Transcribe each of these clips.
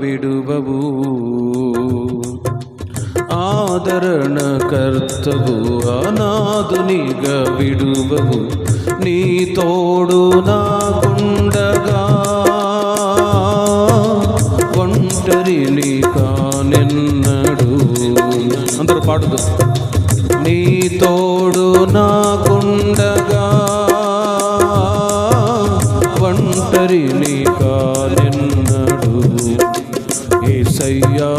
విడువవు. ఆదరణ కర్తవు అనాథునిగా విడువవు. నీ తోడు నాకుండగా ఒంటరిని కానెన్నడు. అందరూ పాడుదు నీ తోడు నాకుండగా ఒంటరిని కానెన్నడు. ఏసయ్యా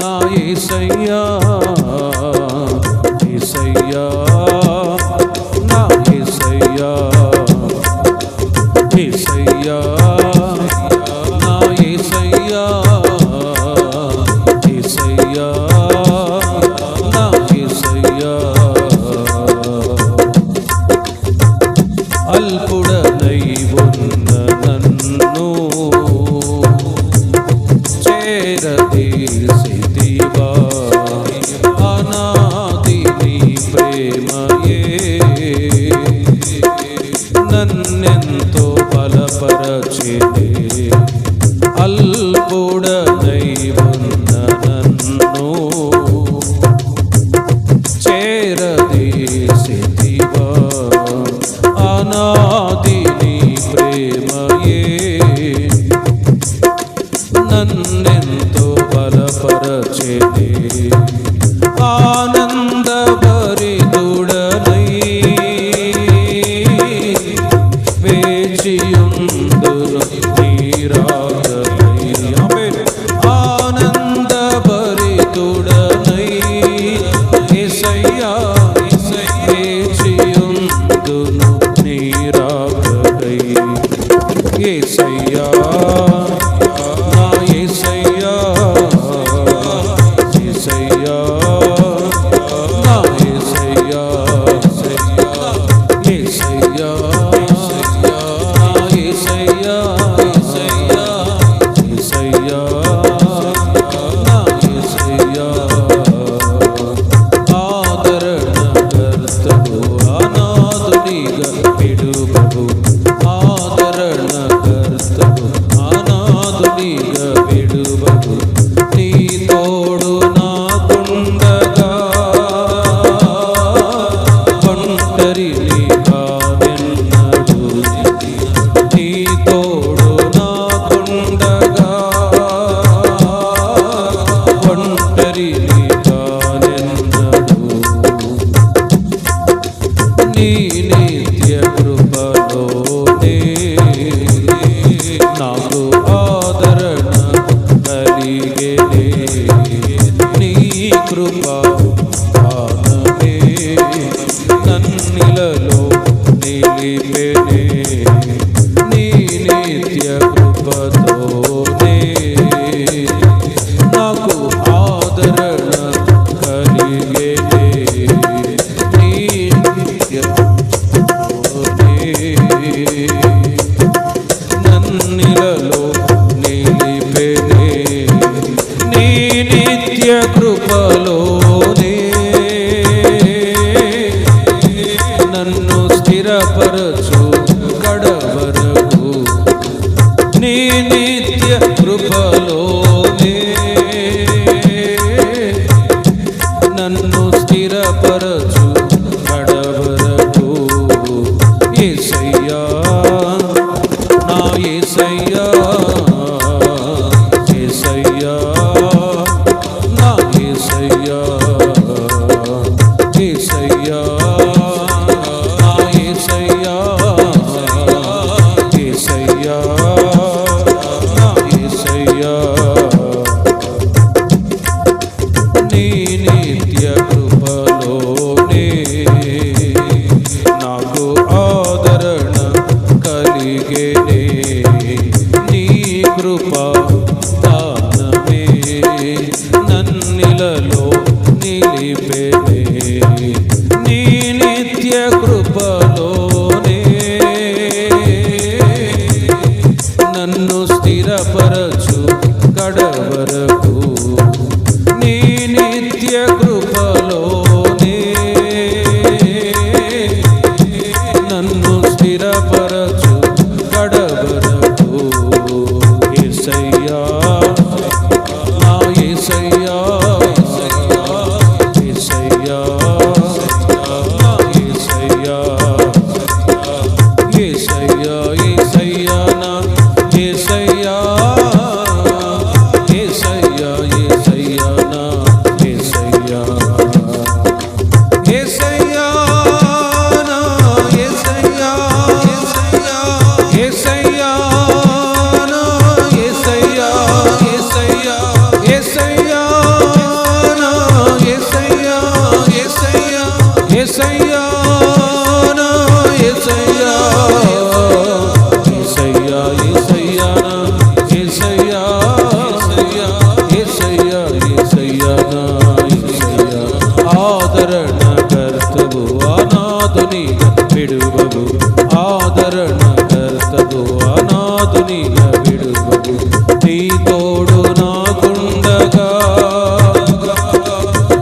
నా ఏసయ్యా ఏసయ్యా నా ఏసయ్యా ఏసయ్యా నా ఏసయ్యా ఏసయ్యా నా ఏసయ్యా. అల్పుడనై ఉన్న నన్ను నన్నెంతో బలపరచినే వేచియుందును నీరాగనై ఒంటరిని కానెన్నడు నీ తోడు నాకుండగా ఒంటరిని కానెన్నడు నీ నిత్య కృపలోనే నాకు ఆదరణ కలిగేనే. నిత్య కృపలోనే నన్ను స్థిరపరచు కడవరకు. ఏసయ్యా నా ఏసయ్యా ఏసయ్యా నా ఏసయ్యా ఏసయ్యా నా ఏసయ్యా ఏసయ్యా. కలిగేనే నీ కృప దానమే. నన్నిలలో నిలిపెనే నీ నిత్య కృపలోనే. నన్ను స్థిరపరచు కడవరకు నీ నిత్య కృపలోనే. నన్ను స్థిరపరచు ఏసయ్యా నా ఏసయ్యా ఏసయ్యా ఏసయ్యా నా ఏసయ్యా ఏసయ్యా ఏసయ్యా నా ఏసయ్యా ఆదరణ కర్తవు అనాథుని విడువవు. ఆదరణ కర్తవు అనాథుని విడువవు. నీ తోడు నాకుండగా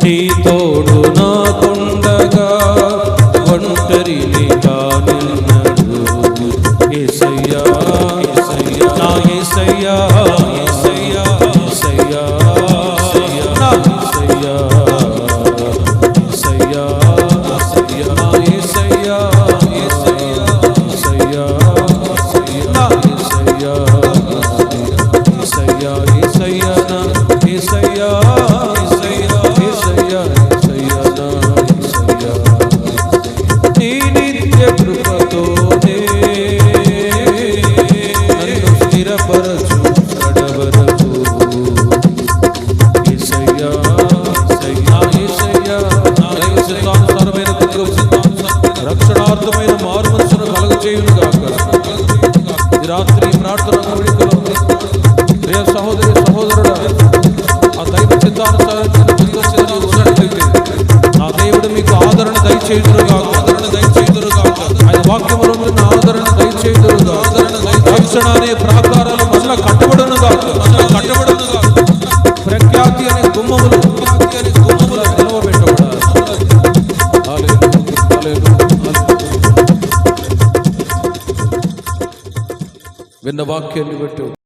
నీ తోడు యథార్థమైన మారు మనసును కలుగు చేయును కాక రాత్రి ప్రార్థన కోరికలో ప్రియ సహోదరి సహోదరుడు ఆ దైవ చిత్తానుసారం దుర్గం ఉన్నట్లయితే నా దేవుడు మీకు ఆదరణ దయచేయుదురుగా എന്ന വാക്യം വിട്ടു